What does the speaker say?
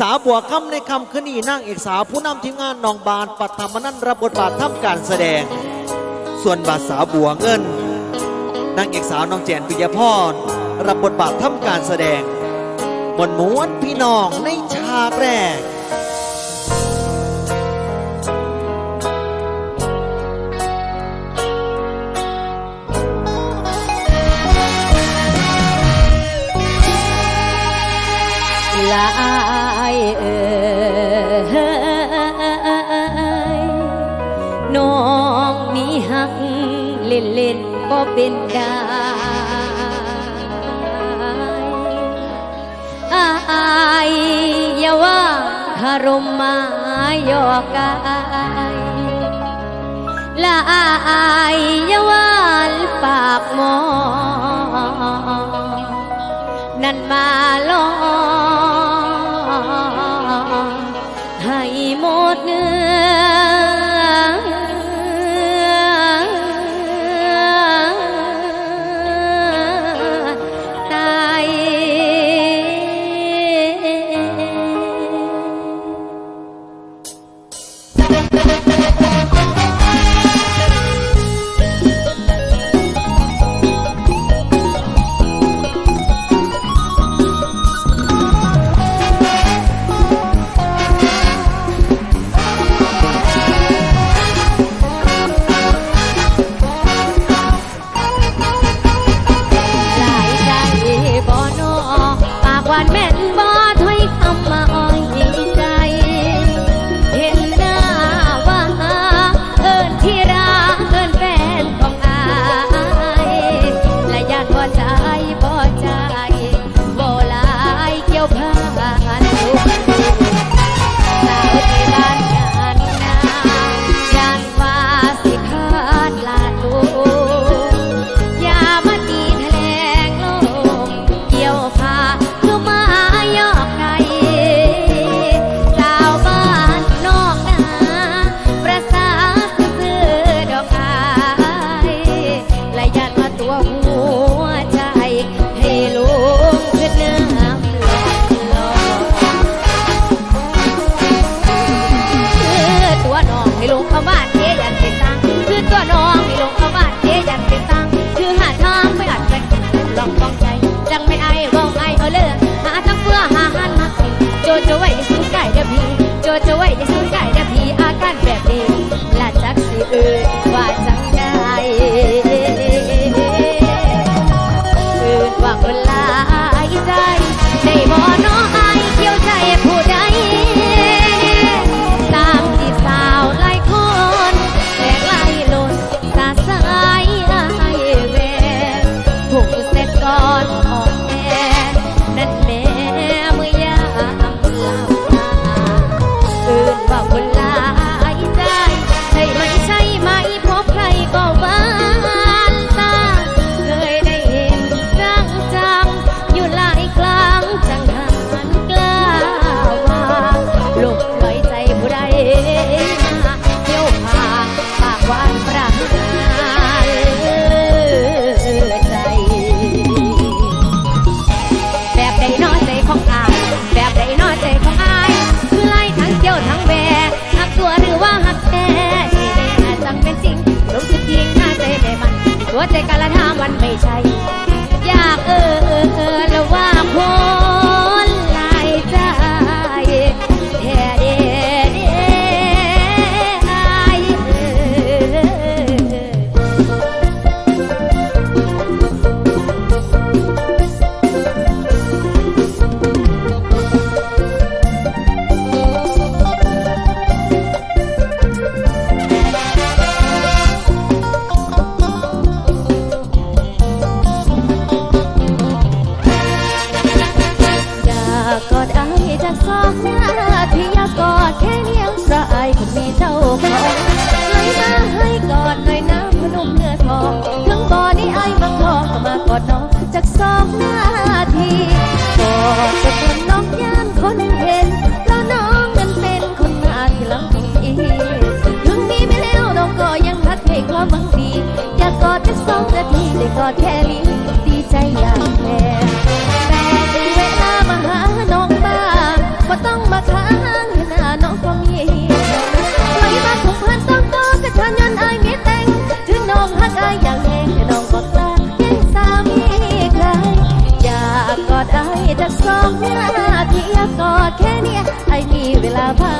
สาวบัวคำในคำคืนนี้นางเอกสาวผู้นำทีมงานนองบานปัทมนันรับบทบาททำการแสดง ส่วนบาทสาวบัวเงินนางเอกสาวน้องแจนปิยพรรับบทบาททำการแสดงมวลม้วนพี่น้องในฉากแรกลา เอ่ยน้องนี่หักเล่นเล่นๆบ่เป็นได้อายอย่าว่าคารมมายอกกายละอายอย่าว่าปากมอ นั่นมาลอง แบบใดนอใจของอายไล่ทั้งเที่ยวทั้งแบหักตัวหรือว่าหักแท้ที่แน่จังเป็นจริงลงสุดยิงหน้าใจไม่มันตัวใจกันละท่ามันไม่ใช่ อยากเออเออเออแล้วว่าค จากสองนาทีอยากกอดแค่เนียงสายคนมีเจ้าของเลยมาให้กอดหน่อยนะพนุ่มเนื้อทองถึงบ่อนี้อายบางทองก็มากอดน้องจากสองนาทีกอดจนคนน้องย่านคนเห็นแล้วน้องนั้นเป็นคนมาที่ลังอีถึงมีไม่แล้วน้องก็ยังทักให้ความหวังดี อยากกอดจากสองนาทีได้กอดแค่ แค่เนี้ยไอ้มีเวลาพัก